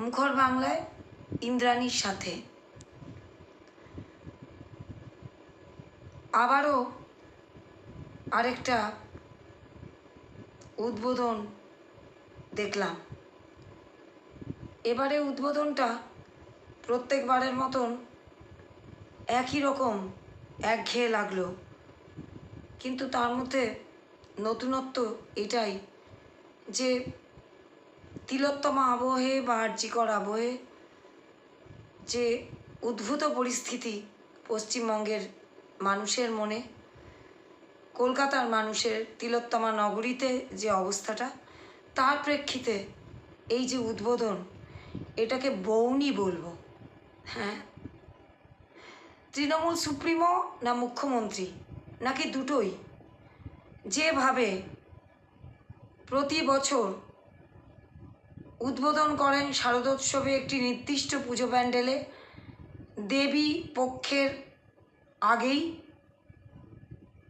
মুখর বাংলায় ইন্দ্রাণীর সাথে। আবারও আরেকটা উদ্বোধন দেখলাম। এবারে উদ্বোধনটা প্রত্যেকবারের মতন একই রকম একঘেয়ে লাগল। কিন্তু তার মধ্যে নতুনত্ব এটাই যে তিলোত্তমা আবহে বা আর্যিকর আবহে যে উদ্ভূত পরিস্থিতি পশ্চিমবঙ্গের মানুষের মনে, কলকাতার মানুষের তিলোত্তমা নগরীতে যে অবস্থাটা, তার প্রেক্ষিতে এই যে উদ্বোধন, এটাকে বৌনি বলব। হ্যাঁ? তৃণমূল সুপ্রিমো না মুখ্যমন্ত্রী, নাকি দুটোই? যেভাবে প্রতি বছর উদ্বোধন করেন শারদোৎসবে একটি নির্দিষ্ট পুজো প্যান্ডেলে। দেবী পক্ষের আগেই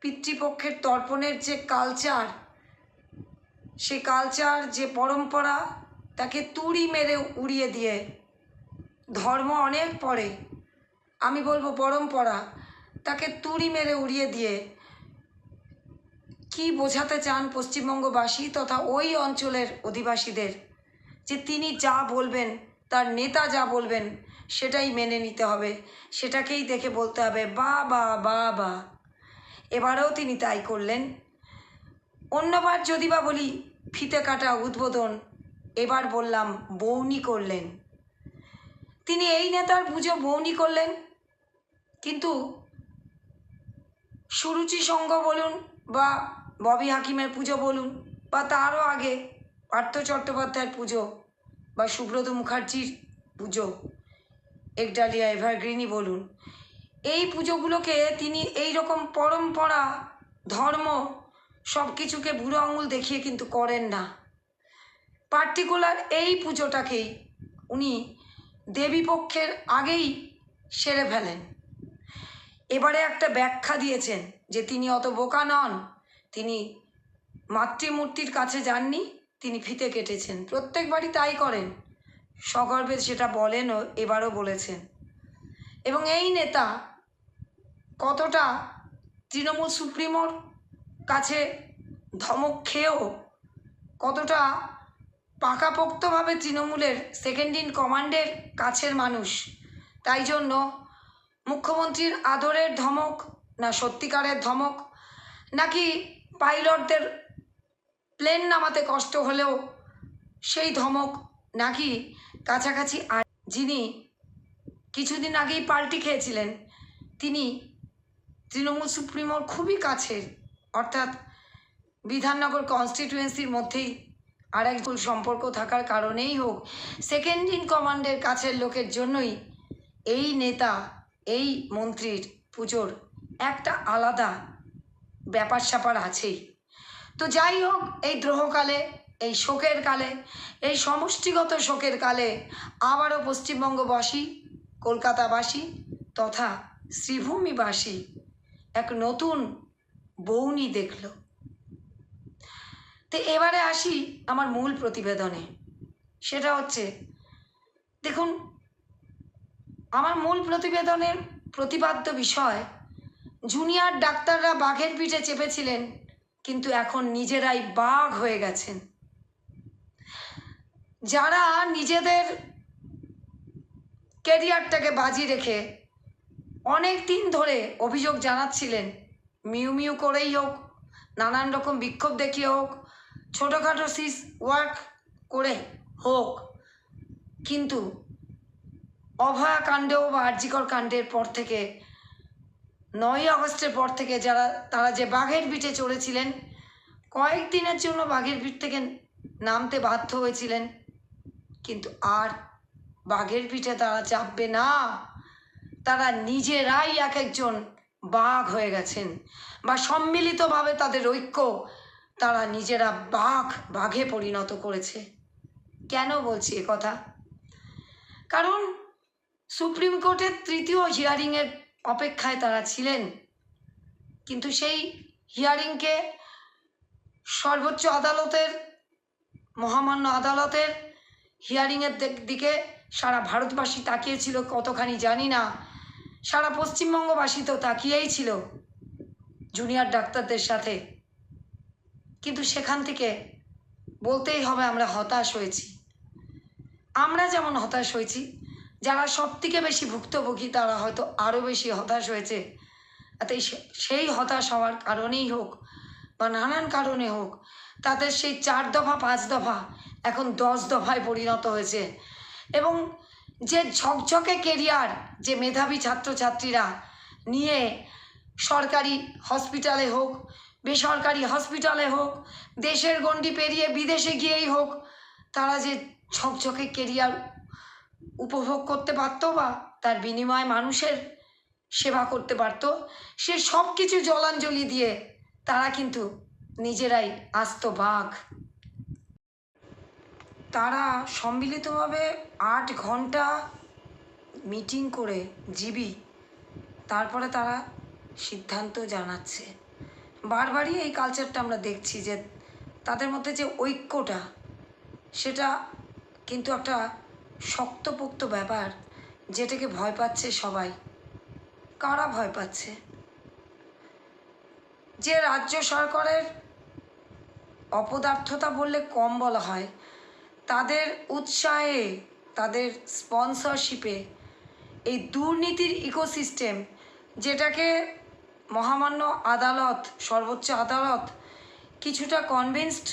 পিতৃপক্ষের তর্পণের যে কালচার, সে কালচার, যে পরম্পরা, তাকে তুড়ি মেরে উড়িয়ে দিয়ে ধর্ম অনেক পরে, আমি বলব পরম্পরা, তাকে তুড়ি মেরে উড়িয়ে দিয়ে কি বোঝাতে চান পশ্চিমবঙ্গবাসী তথা ওই অঞ্চলের অধিবাসীদের? যে তিনি যা বলবেন, তার নেতা যা বলবেন, সেটাই মেনে নিতে হবে। সেটাকেই দেখে বলতে হবে, বা বা বা বা। এবারেও তিনি তাই করলেন। অন্যবার যদি বা বলি, ফিতে কাটা উদ্বোধন। এবার বললাম বৌনি করলেন। তিনি এই নেতার পুজো বৌনি করলেন। কিন্তু সুরুচি সংঘ বলুন বা ববি হাকিমের পুজো বলুন বা তারও আগে পার্থ চট্টোপাধ্যায়ের পুজো বা সুব্রত মুখার্জির পুজো একডালিয়া এভারগ্রিনই বলুন, এই পুজোগুলোকে তিনি এই রকম পরম্পরা, ধর্ম সব কিছুকে বুড়ো আঙুল দেখিয়ে কিন্তু করেন না। পার্টিকুলার এই পুজোটাকেই উনি দেবীপক্ষের আগেই সেরে ফেলেন। এবারে একটা ব্যাখ্যা দিয়েছেন যে তিনি অত বোকা নন, তিনি মাতৃমূর্তির কাছে যাননি তিনি ফিতে কেটেছেন। প্রত্যেকবারই তাই করেন। সগর্বে সেটা বলেনও এবারও বলেছেন। এবং এই নেতা কতটা তৃণমূল সুপ্রিমোর কাছে ধমক খেয়েও কতটা পাকাপোক্তভাবে তৃণমূলের সেকেন্ড ইন কমান্ডের কাছের মানুষ, তাই জন্য মুখ্যমন্ত্রীর আদরের ধমক, না সত্যিকারের ধমক, নাকি পাইলটদের প্লেন নামাতে কষ্ট হলেও সেই ধমক নাকি কাছাকাছি আর যিনি কিছুদিন আগেই পাল্টি খেয়েছিলেন, তিনি তৃণমূল সুপ্রিমোর খুবই কাছের, অর্থাৎ বিধাননগর কনস্টিটিউয়েন্সির মধ্যেই আর একজন সম্পর্ক থাকার কারণেই হোক সেকেন্ড ইন কমান্ডের কাছের লোকের জন্যই এই নেতা, এই মন্ত্রীর পুজোর একটা আলাদা ব্যাপার স্যাপার আছেই। তো যাই হোক, এই দ্রোহকালে, এই শোকের কালে, এই সমষ্টিগত শোকের কালে আবারও পশ্চিমবঙ্গবাসী, কলকাতাবাসী তথা শ্রীভূমিবাসী এক নতুন বৌনি দেখল। তো এবারে আসি আমার মূল প্রতিবেদনে। সেটা হচ্ছে, দেখুন, আমার মূল প্রতিবেদনের প্রতিপাদ্য বিষয়, জুনিয়র ডাক্তাররা বাঘের পিঠে চেপেছিলেন কিন্তু এখন নিজেরাই বাঘ হয়ে গেছেন। যারা নিজেদের ক্যারিয়ারটাকে বাজি রেখে অনেক দিন ধরে অভিযোগ জানাচ্ছিলেন, মিউ মিউ করেই হোক, নানান রকম বিক্ষোভ দেখিয়ে হোক, ছোটোখাটো সিস ওয়ার্ক করে হোক, কিন্তু অভয়া কাণ্ডেও বা আর্যিকর কাণ্ডের পর থেকে নয়ই আগস্টের পর থেকে যারা, তারা যে বাঘের পিঠে চড়েছিলেন, কয়েকদিনের জন্য বাঘের পিঠ থেকে নামতে বাধ্য হয়েছিলেন, কিন্তু আর বাঘের পিঠে তারা চাপবে না। তারা নিজেরাই এক একজন বাঘ হয়ে গেছেন বা সম্মিলিতভাবে তাদের ঐক্য তারা নিজেরা বাঘ, বাঘে পরিণত করেছে। কেন বলছি কথা? কারণ সুপ্রিম কোর্টের তৃতীয় হিয়ারিংয়ের অপেক্ষায় তারা ছিলেন। কিন্তু সেই হিয়ারিংকে সর্বোচ্চ আদালতের, মহামান্য আদালতের হিয়ারিংয়ের দিকে সারা ভারতবাসী তাকিয়েছিল কতখানি জানি না। সারা পশ্চিমবঙ্গবাসী তো তাকিয়েই ছিল জুনিয়র ডাক্তারদের সাথে। কিন্তু সেখান থেকে বলতেই হবে আমরা হতাশ হয়েছি। আমরা যেমন হতাশ হয়েছি যারা সব থেকে বেশি ভুক্তভোগী, তারা হয়তো আরও বেশি হতাশ হয়েছে। তাই সেই হতাশ হওয়ার কারণেই হোক বা নানান কারণে হোক তাদের সেই চার দফা, পাঁচ দফা, এখন দশ দফায় পরিণত হয়েছে। এবং যে ঝকঝকে কেরিয়ার যে মেধাবী ছাত্রছাত্রীরা নিয়ে সরকারি হসপিটালে হোক, বেসরকারি হসপিটালে হোক, দেশের গণ্ডি পেরিয়ে বিদেশে গিয়েই হোক, তারা যে ঝকঝকে কেরিয়ার উপভোগ করতে পারতো বা তার বিনিময়ে মানুষের সেবা করতে পারতো, সে সব কিছু জলাঞ্জলি দিয়ে তারা কিন্তু নিজেরাই আস্ত বাঘ। তারা সম্মিলিতভাবে আট ঘণ্টা মিটিং করে জিবি, তারপরে তারা সিদ্ধান্ত জানাচ্ছে। বারবারই এই কালচারটা আমরা দেখছি যে তাদের মধ্যে যে ঐক্যটা, সেটা কিন্তু একটা শক্তপোক্ত ব্যাপার যেটাকে ভয় পাচ্ছে সবাই। কারা ভয় পাচ্ছে? যে রাজ্য সরকারের অপদার্থতা বললে কম বলা হয়, তাদের উৎসাহে, তাদের স্পন্সরশিপে এই দুর্নীতির ইকোসিস্টেম যেটাকে মহামান্য আদালত, সর্বোচ্চ আদালত কিছুটা কনভিন্সড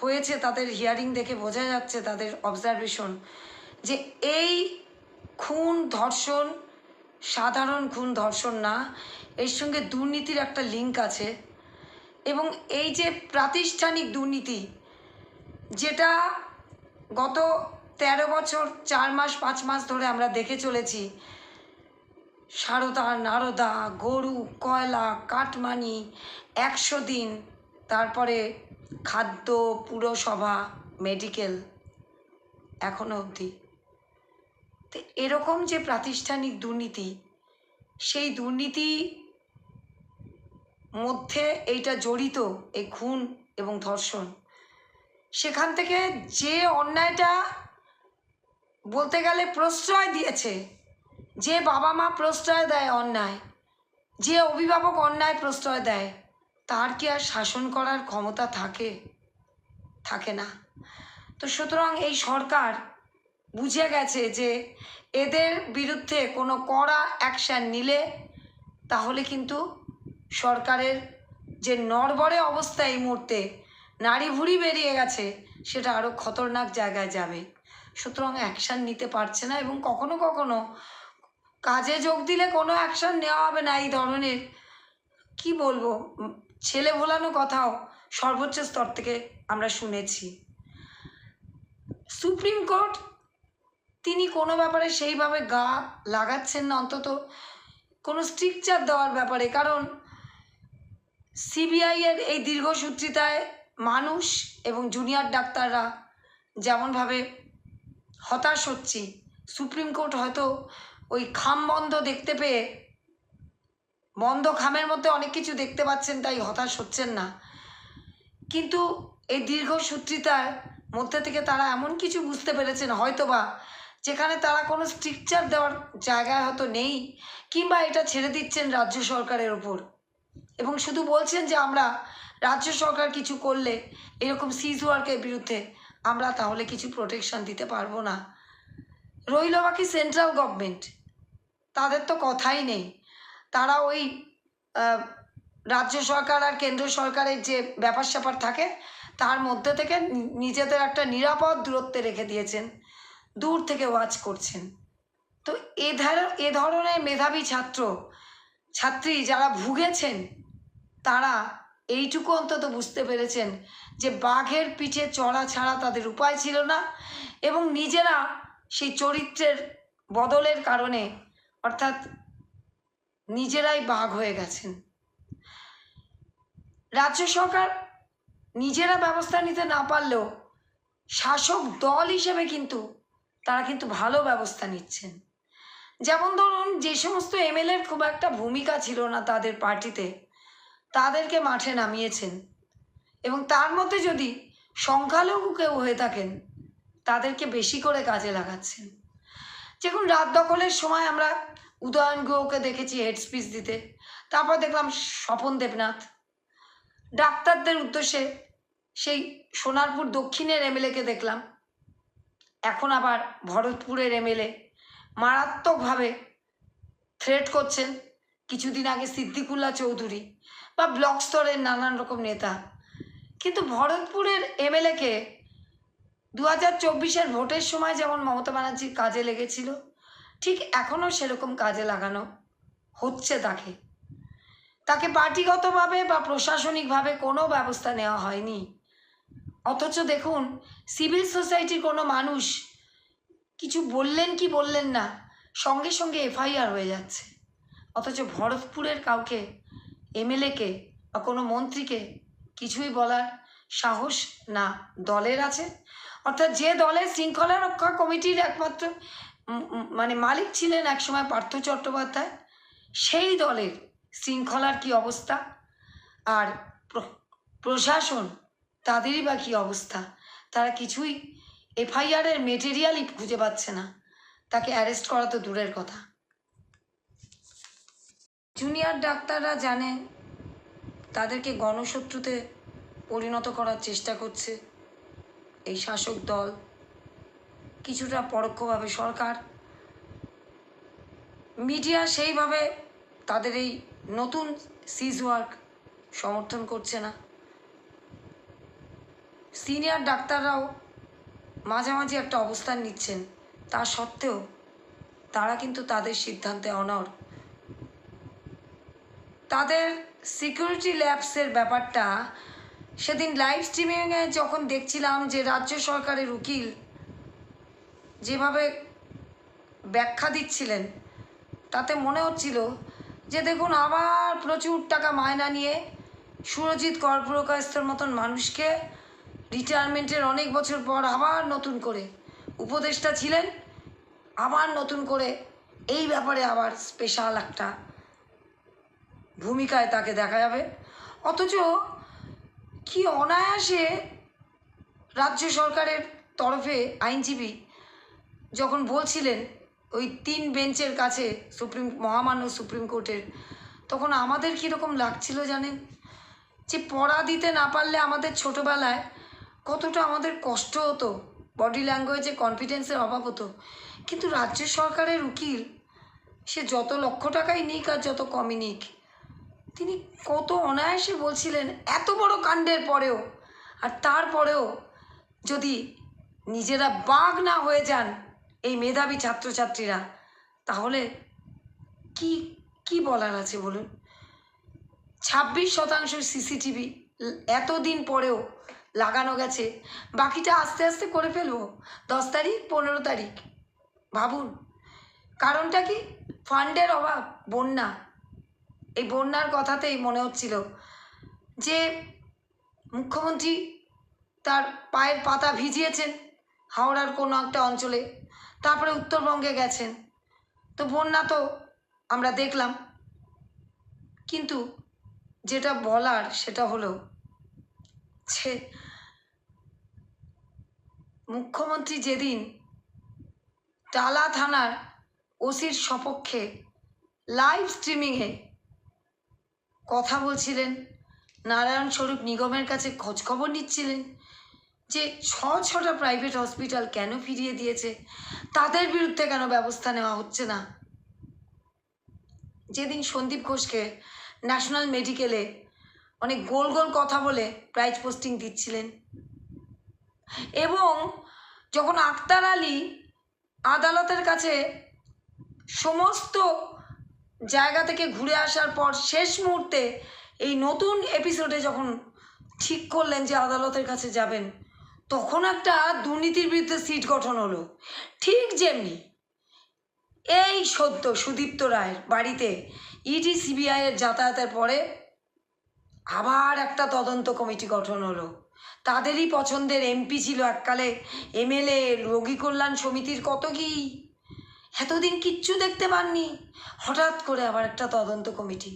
হয়েছে তাদের হিয়ারিং দেখে বোঝা যাচ্ছে তাদের অবজারভেশন যে এই খুন, ধর্ষণ, সাধারণ খুন, ধর্ষণ না, এর সঙ্গে দুর্নীতির একটা লিঙ্ক আছে। এবং এই যে প্রাতিষ্ঠানিক দুর্নীতি, যেটা গত তেরো বছর, চার মাস, পাঁচ মাস ধরে আমরা দেখে চলেছি, সারদা, নারদা, গরু, কয়লা, কাটমানি, একশো দিন, তারপরে খাদ্য, পুরসভা মেডিকেল এখনও অবধি। তো এরকম যে প্রাতিষ্ঠানিক দুর্নীতি, সেই দুর্নীতি মধ্যে এইটা জড়িত এই খুন এবং ধর্ষণ। সেখান থেকে যে অন্যায়টা বলতে গেলে প্রশ্রয় দিয়েছে, যে বাবা মা প্রশ্রয় দেয় অন্যায়, যে অভিভাবক অন্যায় প্রশ্রয় দেয়, তার কি আর শাসন করার ক্ষমতা থাকে? থাকে না। তো সুতরাং এই সরকার বুঝে গেছে যে এদের বিরুদ্ধে কোনো কড়া অ্যাকশান নিলে তাহলে কিন্তু সরকারের যে নড়বড়ে অবস্থা এই মুহূর্তে, নাড়ি ভুড়ি বেরিয়ে গেছে, সেটা আরও খতরনাক জায়গায় যাবে। সুতরাং অ্যাকশান নিতে পারছে না এবং কখনো কখনো কাজে যোগ দিলে কোনো অ্যাকশান নেওয়া হবে না এই ধরনের। কি বলব? ছেলে ভোলানো কথাও সর্বোচ্চ স্তর থেকে আমরা শুনেছি। সুপ্রিম কোর্ট তিনি কোনো ব্যাপারে সেইভাবে গা লাগাচ্ছেন না অন্তত। কোনো স্ট্রিকচার দেওয়ার ব্যাপারে। কারণ সিবিআইয়ের এই দীর্ঘসূত্রিতায় মানুষ এবং জুনিয়র ডাক্তাররা যেমনভাবে হতাশ হচ্ছি, সুপ্রিম কোর্ট হয়তো ওই খাম বন্ধ দেখতে পেয়ে বন্ধ খামের মধ্যে অনেক কিছু দেখতে পাচ্ছেন, তাই হতাশ হচ্ছেন না। কিন্তু এই দীর্ঘসূত্রিতার মধ্যে থেকে তারা এমন কিছু বুঝতে পেরেছেন, হয়তোবা যেখানে তারা কোনো স্ট্রিকচার দেওয়ার জায়গায় হয়তো নেই, কিংবা এটা ছেড়ে দিচ্ছেন রাজ্য সরকারের ওপর। এবং শুধু বলছেন যে আমরা রাজ্য সরকার কিছু করলে, এরকম সিজ ওয়ার্কের বিরুদ্ধে আমরা তাহলে কিছু প্রোটেকশন দিতে পারব না। রইল বাকি সেন্ট্রাল গভর্নমেন্ট তাদের তো কথাই নেই। তারা ওই রাজ্য সরকার আর কেন্দ্র সরকারের যে ব্যাপার স্যাপার থাকে, তার মধ্যে থেকে নিজেদের একটা নিরাপদ দূরত্বে রেখে দিয়েছেন। দূর থেকে ওয়াচ করছেন। তো এ ধর, এ ধরনের মেধাবী ছাত্র, ছাত্রী যারা ভুগেছেন, তারা এইটুকু অন্তত বুঝতে পেরেছেন যে বাঘের পিঠে চড়া ছাড়া তাদের উপায় ছিল না এবং নিজেরা সেই চরিত্রের বদলের কারণে অর্থাৎ নিজেরাই বাঘ হয়ে গেছেন। রাজ্য সরকার নিজেরা ব্যবস্থা নিতে না পারলেও শাসক দল হিসেবে কিন্তু তারা কিন্তু ভালো ব্যবস্থা নিচ্ছেন। যেমন ধরুন, যে সমস্ত এমএলএর খুব একটা ভূমিকা ছিল না তাদের পার্টিতে, তাদেরকে মাঠে নামিয়েছেন। এবং তার মধ্যে যদি সংখ্যালঘু কেউ হয়ে থাকেন, তাদেরকে বেশি করে কাজে লাগাচ্ছেন। যখন রাত দখলের সময় আমরা উদয়ন গুহকে দেখেছি হেড স্পিচ দিতে। তারপর দেখলাম স্বপন দেবনাথ। ডাক্তারদের উদ্দেশ্যে সেই সোনারপুর দক্ষিণের এমএলএকে দেখলাম। এখন আবার ভরতপুরের এমএলএ। মারাত্মকভাবে থ্রেট করছেন কিছুদিন আগে সিদ্দিকুল্লাহ চৌধুরী বা ব্লক স্তরের নানান রকম নেতা। কিন্তু ভরতপুরের এমএলএকে দু হাজার চব্বিশের ভোটের সময় যেমন মমতা ব্যানার্জির কাজে লেগেছিল, ঠিক এখনও সেরকম কাজে লাগানো হচ্ছে তাকে। তাকে পার্টিগতভাবে বা প্রশাসনিকভাবে কোনো ব্যবস্থা নেওয়া হয়নি। অথচ দেখুন, সিভিল সোসাইটির কোনো মানুষ কিছু বললেন কি বললেন না, সঙ্গে সঙ্গে এফআইআর হয়ে যাচ্ছে। অথচ ভরতপুরের কাউকে, এমএলএকে বা কোনো মন্ত্রীকে কিছুই বলার সাহস না দলের আছে। অর্থাৎ যে দলের শৃঙ্খলা রক্ষা কমিটির একমাত্র মানে মালিক ছিলেন একসময় পার্থ চট্টোপাধ্যায়, সেই দলের শৃঙ্খলার কি অবস্থা? আর প্র- প্রশাসন তাদেরই বা কী অবস্থা? তারা কিছুই এফআইআরের মেটেরিয়ালই খুঁজে পাচ্ছে না। তাকে অ্যারেস্ট করা তো দূরের কথা। জুনিয়র ডাক্তাররা জানে তাদেরকে গণশত্রুতে পরিণত করার চেষ্টা করছে এই শাসক দল। কিছুটা পরোক্ষভাবে সরকার। মিডিয়া সেইভাবে তাদের এই নতুন সিজ ওয়ার্ক সমর্থন করছে না। সিনিয়র ডাক্তাররাও মাঝামাঝি একটা অবস্থান নিচ্ছেন। তা সত্ত্বেও তারা কিন্তু তাদের সিদ্ধান্তে অনড়। তাদের সিকিউরিটি ল্যাবসের ব্যাপারটা সেদিন লাইভ স্ট্রিমিংয়ে যখন দেখছিলাম যে রাজ্য সরকারের উকিল যেভাবে ব্যাখ্যা দিচ্ছিলেন, তাতে মনে হচ্ছিল যে দেখুন আবার প্রচুর টাকা মায়না নিয়ে সুরজিৎ কর্পূরকায়স্থর মতন মানুষকে রিটায়ারমেন্টের অনেক বছর পর আবার নতুন করে উপদেষ্টা ছিলেন, আবার নতুন করে এই ব্যাপারে আবার স্পেশাল একটা ভূমিকায় তাকে দেখা যাবে। অথচ কি অনায়াসে রাজ্য সরকারের তরফে আইনজীবী যখন বলছিলেন ওই তিন বেঞ্চের কাছে সুপ্রিম, মহামান্য সুপ্রিম কোর্টের, তখন আমাদের কীরকম লাগছিল জানেন? যে পড়া দিতে না পারলে আমাদের ছোটোবেলায় কতটা আমাদের কষ্ট হতো বডি ল্যাঙ্গুয়েজে কনফিডেন্সের অভাব হতো। কিন্তু রাজ্য সরকারের উকিল, সে যত লক্ষ টাকাই নিক আর যত কমই নিক, তিনি কত অনায়াসে বলছিলেন, এত বড় কাণ্ডের পরেও আর তারপরেও যদি নিজেরা বাঘ না হয়ে যান এই মেধাবী ছাত্রছাত্রীরা, তাহলে কি কি বলার আছে বলুন? ছাব্বিশ শতাংশ সিসিটিভি এতদিন পরেও লাগানো গেছে। বাকিটা আস্তে আস্তে করে ফেলব। দশ তারিখ, পনেরো তারিখ। ভাবুন, কারণটা কি? ফান্ডের অভাব, বন্যা। এই বন্যার কথাতেই মনে হচ্ছিল যে, মুখ্যমন্ত্রী তার পায়ের পাতা ভিজিয়েছেন হাওড়ার কোনো একটা অঞ্চলে। তারপরে উত্তরবঙ্গে গেছেন। তো বন্যা তো আমরা দেখলাম। কিন্তু যেটা বলার সেটা হলো যে মুখ্যমন্ত্রী যেদিন টালা থানার ওসির সপক্ষে লাইভ স্ট্রিমিংয়ে কথা বলছিলেন, নারায়ণ স্বরূপ নিগমের কাছে খোঁজখবর নিচ্ছিলেন যে ছ ছটা প্রাইভেট হসপিটাল কেন ফিরিয়ে দিয়েছে, তাদের বিরুদ্ধে কেন ব্যবস্থা নেওয়া হচ্ছে না? যেদিন সন্দীপ ঘোষকে ন্যাশনাল মেডিকেলে অনেক গোল গোল কথা বলে প্রাইজ পোস্টিং দিচ্ছিলেন এবং যখন আক্তার আলী আদালতের কাছে সমস্ত জায়গা থেকে ঘুরে আসার পর শেষ মুহূর্তে এই নতুন এপিসোডে যখন ঠিক করলেন যে আদালতের কাছে যাবেন, তখন একটা দুর্নীতির বিরুদ্ধে সিট গঠন হলো। ঠিক যেমনি এই সত্য সুদীপ্ত রায়ের বাড়িতে ইডি সিবিআইয়ের যাতায়াতের পরে আবার একটা তদন্ত কমিটি গঠন হলো। তাদেরই পছন্দের এমপি ছিল এককালে এমএলএ রোগী কল্যাণ সমিতির কত কি এতদিন কিচ্ছু দেখতে পাননি। হঠাৎ করে আবার একটা তদন্ত কমিটি।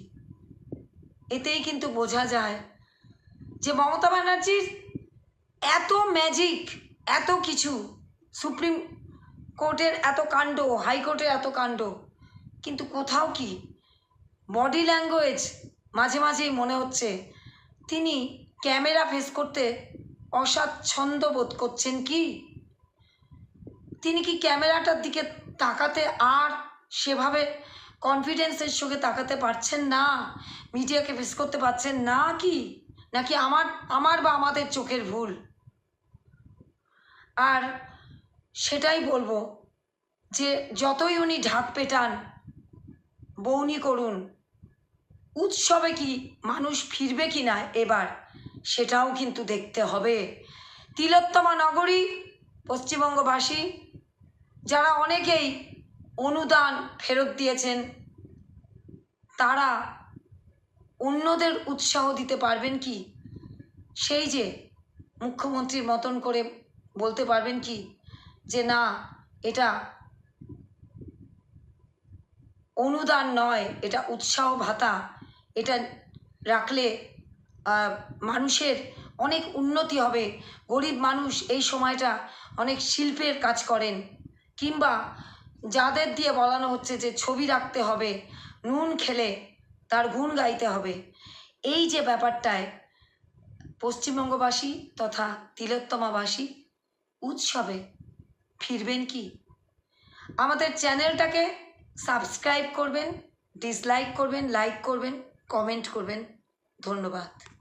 এতেই কিন্তু বোঝা যায় যে মমতা ব্যানার্জির এত ম্যাজিক এত কিছু, সুপ্রিম কোর্টের এত কাণ্ড হাইকোর্টের এত কাণ্ড, কিন্তু কোথাও কি? বডি ল্যাঙ্গুয়েজ মাঝে মাঝেই মনে হচ্ছে তিনি ক্যামেরা ফেস করতে অস্বাচ্ছন্দ্য বোধ করছেন কি? তিনি কি ক্যামেরাটার দিকে তাকাতে আর সেভাবে কনফিডেন্সের সঙ্গে তাকাতে পারছেন না? মিডিয়াকে ফেস করতে পারছেন না কি? নাকি আমার আমার বা আমাদের চোখের ভুল? আর সেটাই বলব যে যতই উনি ঢাক পেটান বৌনি করুন, উৎসবে কি মানুষ ফিরবে কি না এবার? সেটাও কিন্তু দেখতে হবে। তিলোত্তমা নগরী, পশ্চিমবঙ্গবাসী, যারা অনেকেই অনুদান ফেরত দিয়েছেন, তারা অন্যদের উৎসাহ দিতে পারবেন কি? সেই যে মুখ্যমন্ত্রীর মতন করে বলতে পারবেন কি? যে না, এটা অনুদান নয়, এটা উৎসাহ ভাতা। এটা রাখলে মানুষের অনেক উন্নতি হবে। গরিব মানুষ এই সময়টা অনেক শিল্পের কাজ করেন। কিংবা যাদের দিয়ে বলানো হচ্ছে যে ছবি রাখতে হবে, নুন খেলে তার গুণ গাইতে হবে। এই যে ব্যাপারটায় পশ্চিমবঙ্গবাসী তথা তিলোত্তমাবাসী উৎসবে ফিরবেন কি? আমাদের চ্যানেলটাকে সাবস্ক্রাইব করবেন, ডিসলাইক করবেন, লাইক করবেন, কমেন্ট করবেন। ধন্যবাদ।